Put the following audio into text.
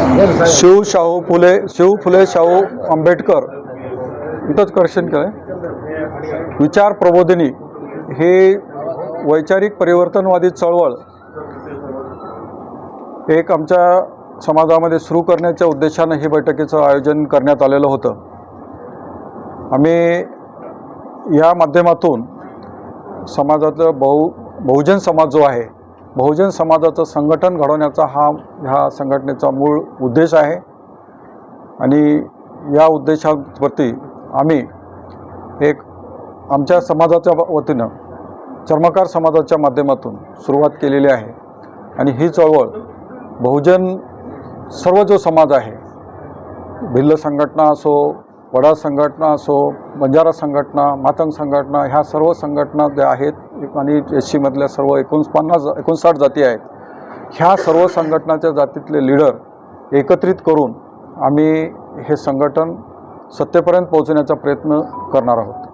शिव शाहू फुले शिव फुले शाहू आंबेडकर. इथंच करेक्शन केलं विचार प्रबोधिनी हे वैचारिक परिवर्तनवादी चळवळ एक आमच्या समाजामध्ये सुरू करण्याच्या उद्देशानं हे बैठकीचं आयोजन करण्यात आलेलं होतं. आम्ही या माध्यमातून समाजातलं बहु बहुजन समाज जो आहे बहुजन समाजाचं संघटन घडवण्याचा हा ह्या संघटनेचा मूळ उद्देश आहे. आणि या उद्देशावरती आम्ही एक आमच्या समाजाच्या वतीनं चर्मकार समाजाच्या माध्यमातून सुरुवात केलेली आहे. आणि ही चळवळ बहुजन सर्व जो समाज आहे भिल्ल संघटना असो वडा संघटना असो बंजारा संघटना मातंग संघटना ह्या सर्व संघटना ज्या आहेत आणि एस सीमधल्या सर्व एकोणपन्नास एकोणसाठ जाती आहेत ह्या सर्व संघटनाच्या जातीतले लीडर एकत्रित करून आम्ही हे संघटन सत्तेपर्यंत पोहोचण्याचा प्रयत्न करणार आहोत.